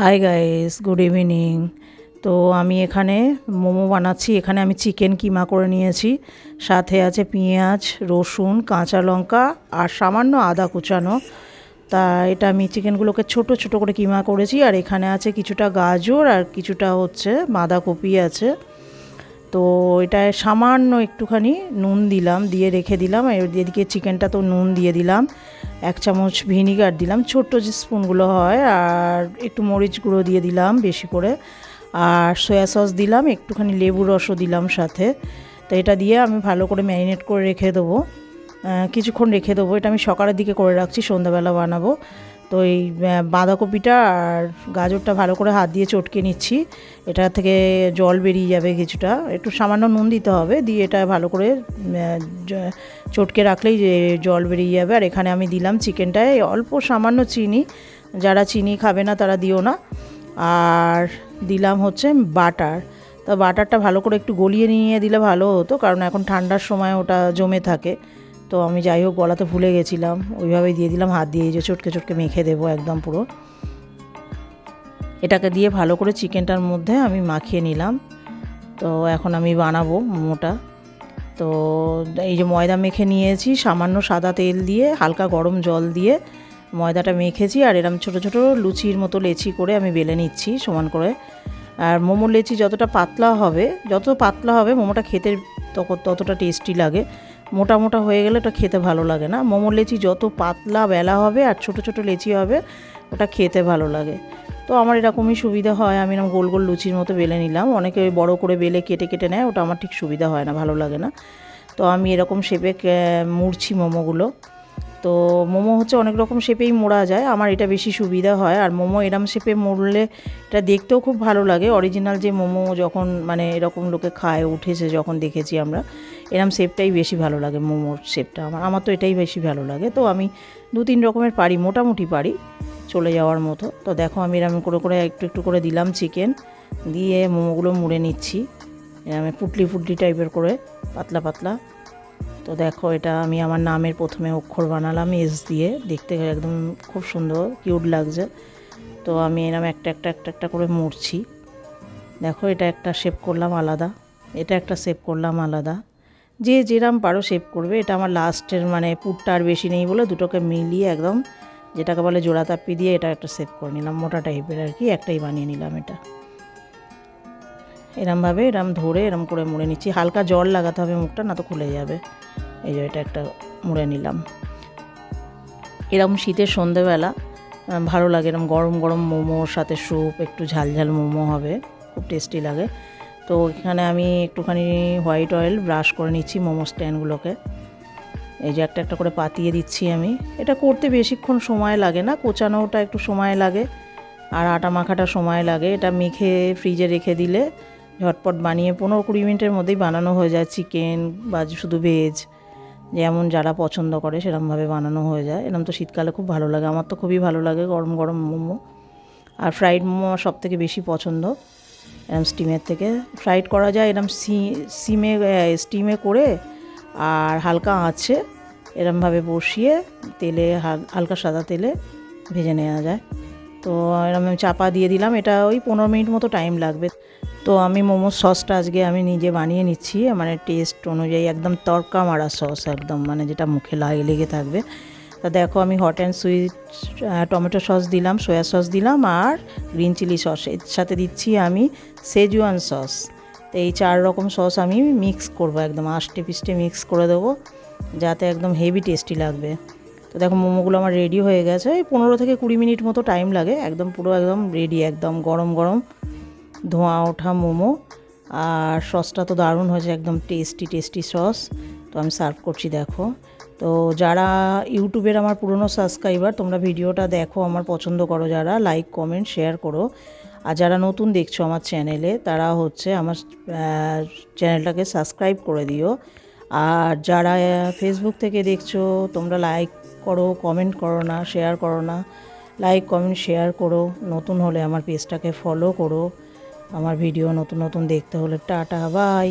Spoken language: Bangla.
হাই গাইস গুড ইভিনিং তো আমি এখানে মোমো বানাচ্ছি। এখানে আমি চিকেন কিমা করে নিয়েছি। সাথে আছে পেঁয়াজ, রসুন, কাঁচা লঙ্কা আর সামান্য আদা কুচানো। তা এটা আমি চিকেনগুলোকে ছোট ছোট করে কিমা করেছি। আর এখানে আছে কিছুটা গাজর আর কিছুটা হচ্ছে বাঁধাকপি আছে। তো এটায় সামান্য একটুখানি নুন দিলাম, দিয়ে রেখে দিলাম। আর এদিকে চিকেনটা তো নুন দিয়ে দিলাম। এক চামচ ভিনিগার দিলাম, ছোট্ট যে স্পুনগুলো হয়, আর একটু মরিচ গুঁড়ো দিয়ে দিলাম বেশি করে। আর সয়া সস দিলাম, একটুখানি লেবু রসও দিলাম সাথে। তো এটা দিয়ে আমি ভালো করে ম্যারিনেট করে রেখে দেবো। কিছুক্ষণ রেখে দেবো। এটা আমি সকালের দিকে করে রাখছি, সন্ধ্যাবেলা বানাবো। তো এই বাঁধাকপিটা আর গাজরটা ভালো করে হাত দিয়ে চটকে নিচ্ছি। এটা থেকে জল বেরিয়ে যাবে কিছুটা। একটু সামান্য নুন দিতে হবে। দিয়ে এটা ভালো করে চটকে রাখলেই যে জল বেরিয়ে যাবে। আর এখানে আমি দিলাম চিকেনটায় অল্প সামান্য চিনি। যারা চিনি খাবে না তারা দিও না। আর দিলাম হচ্ছে বাটার। তো বাটারটা ভালো করে একটু গলিয়ে নিয়ে দিলে ভালো হতো। কারণ এখন ঠান্ডার সময় ওটা জমে থাকে। তো আমি যাই হোক, গলাতে ভুলে গেছিলাম। ওইভাবেই দিয়ে দিলাম, হাত দিয়ে যে চটকে চটকে মেখে দেবো একদম পুরো। এটাকে দিয়ে ভালো করে চিকেনটার মধ্যে আমি মাখিয়ে নিলাম। তো এখন আমি বানাবো মোমোটা। তো এই যে ময়দা মেখে নিয়েছি, সামান্য সাদা তেল দিয়ে, হালকা গরম জল দিয়ে ময়দাটা মেখেছি আর এরম ছোট ছোট লুচির মতো লেচি করে আমি বেলে নিচ্ছি সমান করে। আর মোমোর লেচি যতটা পাতলা হবে, যত পাতলা হবে মোমোটা খেতে ততটা টেস্টি লাগে। মোটা মোটা হয়ে গেলে ওটা খেতে ভালো লাগে না। মোমোর লেচি যত পাতলা বেলা হবে আর ছোট ছোট লেচি হবে, ওটা খেতে ভালো লাগে। তো আমার এরকমই সুবিধা হয়। আমি এরকম গোল গোল লুচির মতো বেলে নিলাম। অনেকে বড় করে বেলে কেটে কেটে নেয়, ওটা আমার ঠিক সুবিধা হয় না, ভালো লাগে না। তো আমি এরকম শেপে মুড়ছি মোমোগুলো। তো মোমো হচ্ছে অনেক রকম শেপেই মোড়া যায়, আমার এটা বেশি সুবিধা হয়। আর মোমো এরম শেপে মুড়লে এটা দেখতেও খুব ভালো লাগে। অরিজিনাল যে মোমো যখন মানে এরকম লোকে খায়, উঠেছে যখন দেখেছি আমরা এরম শেপটাই বেশি ভালো লাগে, মোমোর শেপটা আমার। আমার তো এটাই বেশি ভালো লাগে। তো আমি দু তিন রকমের পারি, মোটামুটি পারি চলে যাওয়ার মতো। তো দেখো আমি এরম করে করে একটু একটু করে দিলাম চিকেন দিয়ে মোমোগুলো মুড়ে নিচ্ছি। এরম পুটলি পুটলি টাইপের করে, পাতলা পাতলা। তো দেখো এটা আমি আমার নামের প্রথমে অক্ষর বানালাম এস দিয়ে। দেখতে একদম খুব সুন্দর কিউট লাগছে। তো আমি এরম একটা একটা একটা একটা করে মুড়ছি। দেখো এটা একটা শেপ করলাম আলাদা। এটা একটা শেপ করলাম আলাদা। যে যেরাম পারো শেপ করবে, এটা আমার লাস্টের মানে পুরটা আর বেশি নেই বলে দুটোকে মিলিয়ে একদম যেটাকে বলে জোড়া তাপ্পি দিয়ে এটা একটা শেপ করে নিলাম, মোটা টাইপের আর কি, একটাই বানিয়ে নিলাম এটা। এরমভাবে, এরম ধরে, এরম করে মুড়ে নিচ্ছি। হালকা জল লাগাতে হবে মুখটা, না তো খুলে যাবে। এই যে এটা একটা মুড়ে নিলাম। এরম শীতের সন্ধেবেলা ভালো লাগে, এরম গরম গরম মোমোর সাথে স্যুপ একটু ঝাল ঝাল মোমো হবে, খুব টেস্টি লাগে। তো এখানে আমি একটুখানি হোয়াইট অয়েল ব্রাশ করে নিচ্ছি মোমো স্ট্যান্ডগুলোকে। এই যে একটা একটা করে পাতিয়ে দিচ্ছি আমি। এটা করতে বেশিক্ষণ সময় লাগে না, কোচানোটা একটু সময় লাগে আর আটা মাখাটা সময় লাগে। এটা মেখে ফ্রিজে রেখে দিলে ঝটপট বানিয়ে পনেরো কুড়ি মিনিটের মধ্যেই বানানো হয়ে যায় চিকেন বা শুধু ভেজ। যেমন যারা পছন্দ করে সেরকমভাবে বানানো হয়ে যায়। এরকম তো শীতকালে খুব ভালো লাগে। আমার তো খুবই ভালো লাগে গরম গরম মোমো। আর ফ্রাইড মোমো আমার সব থেকে বেশি পছন্দ। এরম স্টিমের থেকে। ফ্রাইড করা যায় এরম সি সিমে স্টিমে করে আর হালকা আঁচে এরমভাবে বসিয়ে তেলে হাল- হালকা সাদা তেলে ভেজে নেওয়া যায়। তো এরম চাপা দিয়ে দিলাম। এটা ওই পনেরো মিনিট মতো টাইম লাগবে। তো আমি মোমোর সসটা আজকে আমি নিজে বানিয়ে নিচ্ছি। মানে টেস্ট অনুযায়ী একদম তড়কা মারা সস একদম। মানে যেটা মুখে লাগে, লেগে থাকবে। তা দেখো আমি hot and sweet tomato sauce দিলাম সয়া সস দিলাম আর গ্রিন চিলি সস এর সাথে দিচ্ছি আমি সেজুয়ান সস তো এই চার রকম সস আমি মিক্স করব একদম, আষ্টে পিষ্টে মিক্স করে দেবো, যাতে একদম হেভি টেস্টি লাগবে। তো দেখো মোমোগুলো আমার রেডি হয়ে গেছে, এই পনেরো থেকে কুড়ি মিনিট মতো টাইম লাগে, একদম পুরো একদম রেডি একদম গরম গরম ধোঁয়া ওঠা মোমো। আর সসটা তো দারুণ হয়েছে, একদম টেস্টি টেস্টি সস তো আমি সার্ভ করছি, দেখো। তো যারা ইউটিউবের আমার পুরনো সাবস্ক্রাইবার তোমরা ভিডিওটা দেখো, আমার পছন্দ করো যারা লাইক কমেন্ট শেয়ার করো। আর যারা নতুন দেখছ আমার চ্যানেলে তারা হচ্ছে আমার চ্যানেলটাকে সাবস্ক্রাইব করে দিও। আর যারা ফেসবুক থেকে দেখছ, তোমরা লাইক করো কমেন্ট করো না শেয়ার করো না। লাইক কমেন্ট শেয়ার করো। নতুন হলে আমার পেজটাকে ফলো করো। আমার ভিডিও নতুন নতুন দেখতে হলে টাটা বাই